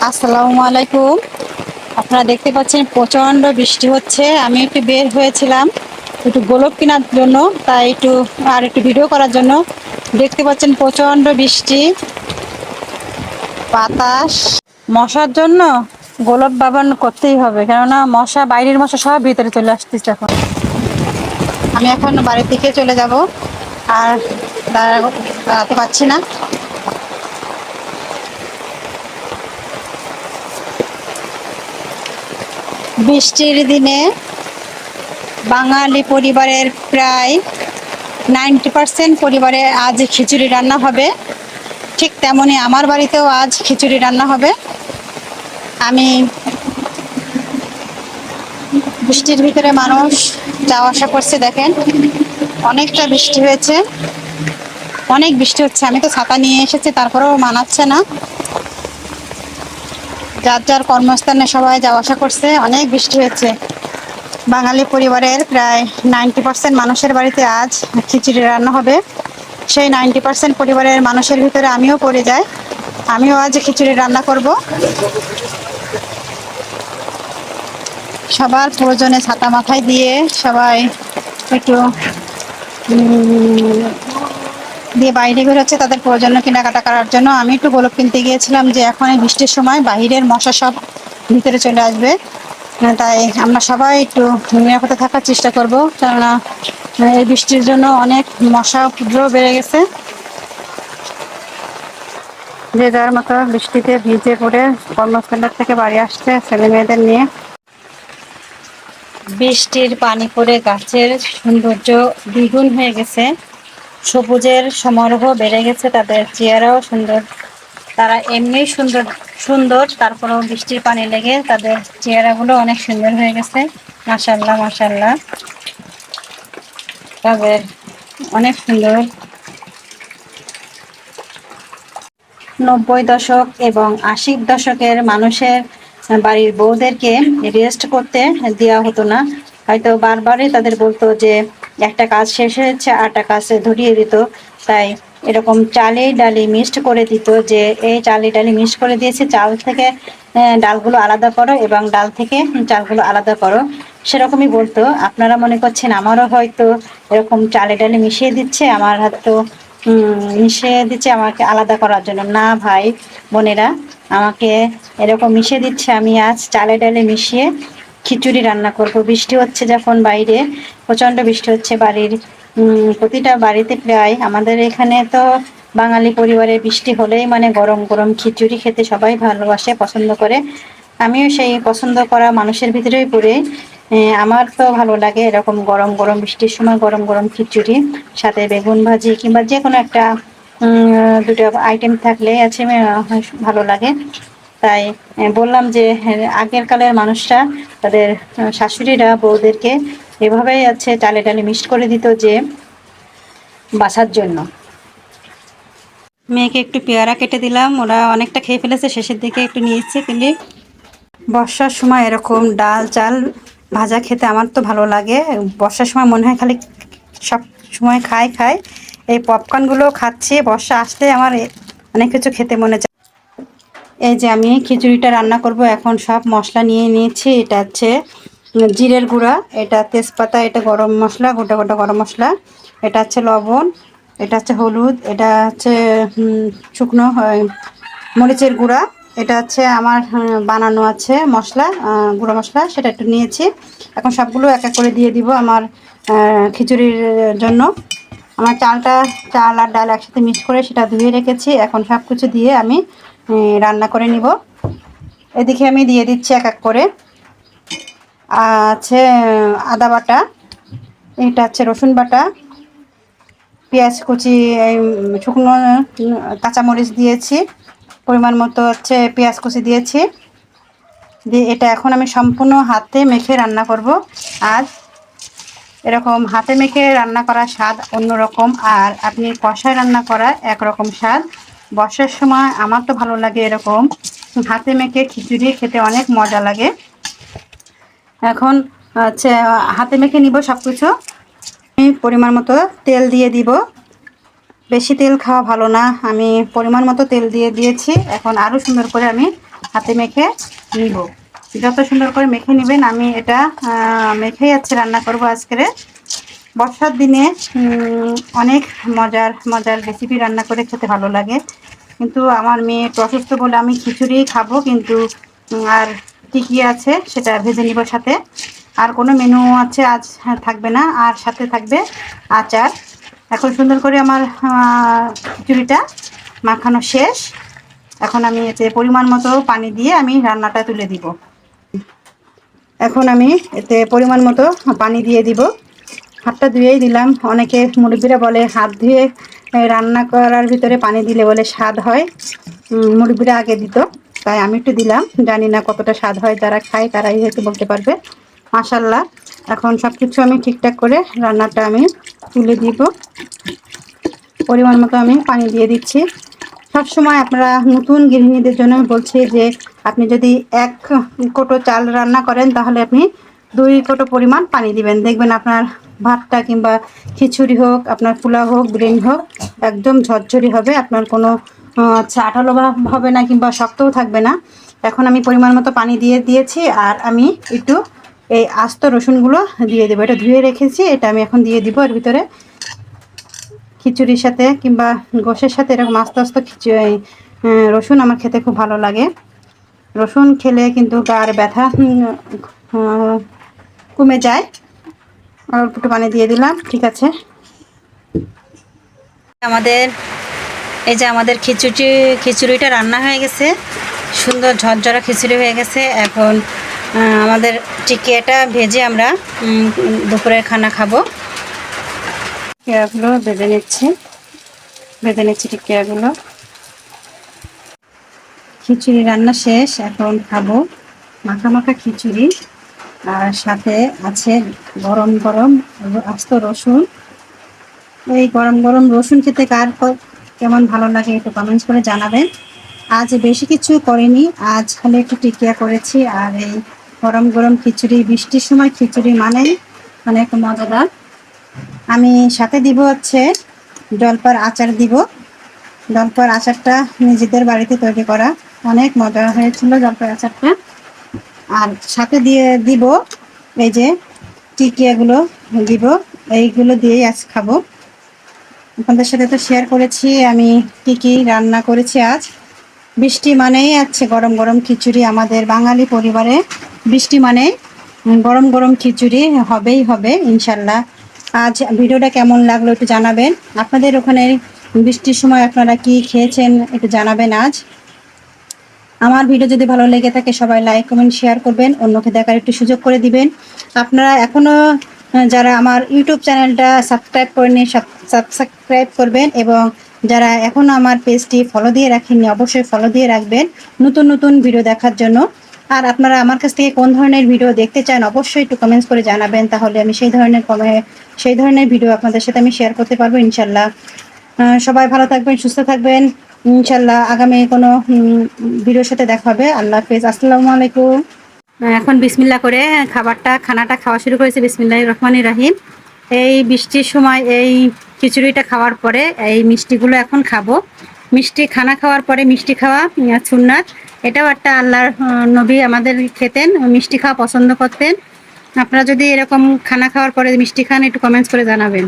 আসসালামু আলাইকুম। আপনারা দেখতে পাচ্ছেন প্রচণ্ড বৃষ্টি হচ্ছে। আমি একটু বের হয়েছিলাম একটু গোলপ কেনার জন্য, তাই একটু আর একটু ভিডিও করার জন্য। দেখতে পাচ্ছেন প্রচণ্ড বৃষ্টি। বাতাস। মশার জন্য গোলাপ বাগান করতেই হবে, কেননা মশা, বাইরের মশা সব ভিতরে চলে আসতেছে এখন। আমি এখন বাড়ির থেকে চলে যাব, আর দাঁড়া- দাঁড়াতে পারছি না। বৃষ্টির দিনে বাঙালি পরিবারের প্রায় নাইনটি পার্সেন্ট পরিবারে আজ খিচুড়ি রান্না হবে। ঠিক তেমনি আমার বাড়িতেও আজ খিচুড়ি রান্না হবে। আমি বৃষ্টির ভিতরে মানুষ যাওয়া আসা করছে, দেখেন। অনেকটা বৃষ্টি হয়েছে। অনেক বৃষ্টি হচ্ছে। আমি তো ছাতা নিয়ে এসেছি, তারপরেও মানাচ্ছে না। যার যার কর্মস্থানে সবাই যাওয়া আসা করছে, অনেক বৃষ্টি হয়েছে। বাঙালি পরিবারের প্রায় নাইনটি পার্সেন্ট মানুষের বাড়িতে আজ খিচুড়ি রান্না হবে। সেই নাইনটি পার্সেন্ট পরিবারের মানুষের ভিতরে আমিও পড়ে যাই। আমিও আজ খিচুড়ি রান্না করব। সবার প্রয়োজনে ছাতা মাথায় দিয়ে সবাই একটু দিয়ে বাইরে বের হচ্ছে তাদের প্রয়োজন কেনাকাটা করার জন্য। আমি একটু গোলপ কিনতে গিয়েছিলাম যে এখন এই বৃষ্টির সময় বাহিরের মশা সব ভিতরে চলে আসবে। তাই আমরা সবাই একটু নিরাপদে থাকার চেষ্টা করব, কেননা এই বৃষ্টির জন্য অনেক মশা উপদ্রব বেড়ে গেছে। যে যার মতো বৃষ্টিতে ভিজে পড়ে কর্মস্থলের থেকে বাড়ি আসছে ছেলে মেয়েদের নিয়ে। বৃষ্টির পানি পড়ে গাছের সৌন্দর্য দ্বিগুণ হয়ে গেছে। সবুজের সমারোহ বেড়ে গেছে, তাদের চেয়ারাও সুন্দর। তারা এমনি সুন্দর সুন্দর, তারপরেও বৃষ্টির পানি লেগে তাদের চেহারাগুলো অনেক সুন্দর হয়ে গেছে। মাসাল্লাহ মাসাল্লাহ তাদের অনেক সুন্দর। নব্বই দশক এবং আশির দশকের মানুষের বাড়ির বউদেরকে রেস্ট করতে দেওয়া হতো না। হয়তো বারবারই তাদের বলতো যে একটা কাজ শেষ হয়েছে আরটা কাজ ধরিয়ে দিত। তাই এরকম চালে ডালি মিক্সড করে দিত যে এই চালে ডালি মিক্সড করে দিয়েছে চাল থেকে ডালগুলো আলাদা করো এবং ডাল থেকে চালগুলো আলাদা করো। সেরকমই বলতো। আপনারা মনে করছেন আমারও হয়তো এরকম চালে ডালে মিশিয়ে দিচ্ছে আমার হয়তো উম, মিশিয়ে দিচ্ছে আমাকে আলাদা করার জন্য। না ভাই বোনেরা আমাকে এরকম মিশিয়ে দিচ্ছে আমি আজ চালে ডালে মিশিয়ে খিচুড়ি রান্না করব। বৃষ্টি হচ্ছে যখন বাইরে, প্রচণ্ড বৃষ্টি হচ্ছে বাড়ির প্রতিটা বাড়িতে প্রায়। আমাদের এখানে তো বাঙালি পরিবারে বৃষ্টি হলেই মানে গরম গরম খিচুড়ি খেতে সবাই ভালোবাসে, পছন্দ করে। আমিও সেই পছন্দ করা মানুষের ভিতরেই পড়ে। আমার তো ভালো লাগে এরকম গরম গরম বৃষ্টির সময় গরম গরম খিচুড়ি, সাথে বেগুন ভাজি কিংবা যে কোনো একটা দুটো আইটেম থাকলে আছে ভালো লাগে। তাই বললাম যে আগের কালের মানুষরা, তাদের শাশুড়িরা, বউদেরকে এভাবেই আছে চালে ডালে মিক্সড করে দিত যে, বাসার জন্য। মেয়েকে একটু পেয়ারা কেটে দিলাম, ওরা অনেকটা খেয়ে ফেলেছে, শেষের দিকে একটু নিয়েছে কিন্তু বর্ষার সময় এরকম ডাল, চাল ভাজা খেতে আমার তো ভালো লাগে। বর্ষার সময় মনে হয় খালি সব সময় খাই খাই। এই পপকর্নগুলো খাচ্ছি, বর্ষা আসলে আমার অনেক কিছু খেতে মনে এই যে আমি খিচুড়িটা রান্না করব, এখন সব মশলা নিয়ে নিয়েছি। এটা হচ্ছে জিরের গুঁড়া, এটা তেজপাতা, এটা গরম মশলা, গোটা গোটা গরম মশলা। এটা হচ্ছে লবণ, এটা হচ্ছে হলুদ, এটা হচ্ছে শুকনো মরিচের গুঁড়া। এটা হচ্ছে আমার বানানো আছে মশলা গুঁড়ো মশলা, সেটা একটু নিয়েছি। এখন সবগুলো এক এক করে দিয়ে দিব আমার খিচুড়ির জন্য। আমার চালটা, চাল আর ডাল একসাথে মিক্স করে সেটা ধুয়ে রেখেছি। এখন সব কিছু দিয়ে আমি রান্না করে নিব। এদিকে আমি দিয়ে দিচ্ছি এক এক করে। আছে, আদা বাটা, এটা হচ্ছে রসুন বাটা, পেঁয়াজ কুচি, এই শুকনো কাঁচামরিচ দিয়েছি, পরিমাণ মতো হচ্ছে পেঁয়াজ কুচি দিয়েছি। দিয়ে এটা এখন আমি সম্পূর্ণ হাতে মেখে রান্না করব। আর এরকম হাতে মেখে রান্না করার স্বাদ অন্যরকম, আর আপনি কষায় রান্না করা একরকম স্বাদ। বর্ষার সময় আমার তো ভালো লাগে এরকম। হাতে মেখে খিচুড়ি খেতে অনেক মজা লাগে। এখন হচ্ছে, হাতে মেখে নিব সব কিছু আমি পরিমাণ মতো তেল দিয়ে দিব। বেশি তেল খাওয়া ভালো না। আমি পরিমাণ মতো তেল দিয়ে দিয়েছি। এখন আরও সুন্দর করে আমি হাতে মেখে নিব। যত সুন্দর করে মেখে নেবেন, আমি এটা মেখেই আছে রান্না করব আজকের। বর্ষার দিনে অনেক মজার মজার রেসিপি রান্না করে খেতে ভালো লাগে। কিন্তু আমার মেয়ে একটু অসুস্থ বলে আমি খিচুড়ি খাব কিন্তু আর টিকি আছে সেটা ভেজে নিব সাথে। আর কোনো মেনু আছে আজ হ্যাঁ, থাকবে না আর সাথে থাকবে আচার। এখন সুন্দর করে আমার খিচুড়িটা মাখানো শেষ। এখন আমি এতে পরিমাণ মতো পানি দিয়ে আমি রান্নাটা তুলে দিব। এখন আমি এতে পরিমাণ মতো পানি দিয়ে দিব। হাতটা ধুয়েই দিলাম অনেকে মুরব্বীরা বলে, হাত ধুয়ে রান্না করার ভিতরে পানি দিলে বলে স্বাদ হয়। মুরব্বীরা আগে দিত, তাই আমি একটু দিলাম। জানি না কতটা স্বাদ হয়, যারা খায় তারাই হয়তো বলতে পারবে। মাসাল্লাহ এখন সব কিছু আমি ঠিকঠাক করে রান্নাটা আমি তুলে দিব। পরিমাণ মতো আমি পানি দিয়ে দিচ্ছি। সবসময় আপনারা নতুন গৃহিণীদের জন্য বলছি যে, আপনি যদি এক কোটো চাল রান্না করেন, তাহলে আপনি দুই কোটো পরিমাণ পানি দিবেন। দেখবেন আপনার ভাতটা কিংবা খিচুড়ি হোক, আপনার পোলাও হোক বিরিয়ানি হোক, একদম ঝরঝরি হবে। আপনার কোনো ভাব হবে না কিংবা শক্তও থাকবে না। এখন আমি পরিমাণ মতো পানি দিয়ে দিয়েছি আর আমি একটু এই আস্ত রসুনগুলো দিয়ে দেবো। এটা ধুয়ে রেখেছি, এটা আমি এখন দিয়ে দিব এর ভিতরে। খিচুড়ির সাথে কিংবা গোশের সাথে এরকম আস্তে আস্তে খিচুড়ি রসুন আমার খেতে খুব ভালো লাগে। রসুন খেলে কিন্তু গার ব্যথা কমে যায়। অল্প একটু পানি দিয়ে দিলাম, ঠিক আছে? আমাদের, এই যে আমাদের খিচুড়ি, খিচুড়িটা রান্না হয়ে গেছে। সুন্দর ঝরঝরা খিচুড়ি হয়ে গেছে। এখন আমাদের টিকিয়াটা ভেজে আমরা দুপুরের খানা খাব। টিকিয়াগুলো ভেজে নিচ্ছি। ভেজে নিচ্ছি টিকিয়াগুলো। খিচুড়ি রান্না শেষ। এখন খাব মাখা মাখা খিচুড়ি। আর সাথে আছে গরম গরম আস্ত রসুন। এই গরম গরম রসুন খেতে কার কেমন ভালো লাগে একটু কমেন্টস করে জানাবেন। আজ বেশি কিছু করিনি, আজ খালি একটু টিকিয়া করেছি। আর এই গরম গরম খিচুড়ি, বৃষ্টির সময় খিচুড়ি মানে অনেক মজাদার। আমি সাথে দিব হচ্ছে জলপার আচার দিব। জলপার আচারটা নিজেদের বাড়িতে তৈরি করা অনেক মজা হয়েছিল জলপার আচারটা। আর সাথে দিয়ে দিব এই যে টিকিয়াগুলো দিব, এইগুলো দিয়েই আজ খাব। আপনাদের সাথে তো শেয়ার করেছি, আমি কি কি রান্না করেছি আজ। বৃষ্টি মানেই আছে গরম গরম খিচুড়ি আমাদের বাঙালি পরিবারে। বৃষ্টি মানে গরম গরম খিচুড়ি, হবেই হবে, ইনশাল্লাহ। আজ ভিডিওটা কেমন লাগল একটু জানাবেন। আপনাদের ওখানে বৃষ্টির সময় আপনারা কি খেয়েছেন একটু জানাবেন আজ। আমার ভিডিও যদি ভালো লেগে থাকে সবাই লাইক কমেন্ট শেয়ার করবেন। অন্যকে দেখার একটু সুযোগ করে দিবেন। আপনারা এখনও আহ, যারা আমার ইউটিউব চ্যানেলটা সাবস্ক্রাইব করে করেনি সাবস্ক্রাইব করবেন এবং যারা এখনও আমার পেজটি ফলো দিয়ে রাখেননি অবশ্যই ফলো দিয়ে রাখবেন নতুন নতুন ভিডিও দেখার জন্য। আর আপনারা আমার কাছ থেকে কোন ধরনের ভিডিও দেখতে চান অবশ্যই একটু কমেন্টস করে জানাবেন তাহলে আমি সেই ধরনের কমে সেই ধরনের ভিডিও আপনাদের সাথে আমি শেয়ার করতে পারব ইনশাল্লাহ সবাই ভালো থাকবেন সুস্থ থাকবেন। ইনশাল্লাহ আগামী কোনো ভিডিওর সাথে দেখা হবে। আল্লাহ হাফেজ। আসসালামু আলাইকুম। এখন বিসমিল্লা করে খাবারটা, খানাটা খাওয়া শুরু করেছে। বিসমিল্লাহ রহমানির রাহিম। এই বৃষ্টির সময় এই খিচুড়িটা খাওয়ার পরে এই মিষ্টিগুলো এখন খাব। মিষ্টি খানা খাওয়ার পরে মিষ্টি খাওয়া সুন্নাত। এটাও একটা আল্লাহর নবী আমাদের খেতেন, মিষ্টি খাওয়া পছন্দ করতেন। আপনারা যদি এরকম খানা খাওয়ার পরে মিষ্টি খান, একটু কমেন্টস করে জানাবেন।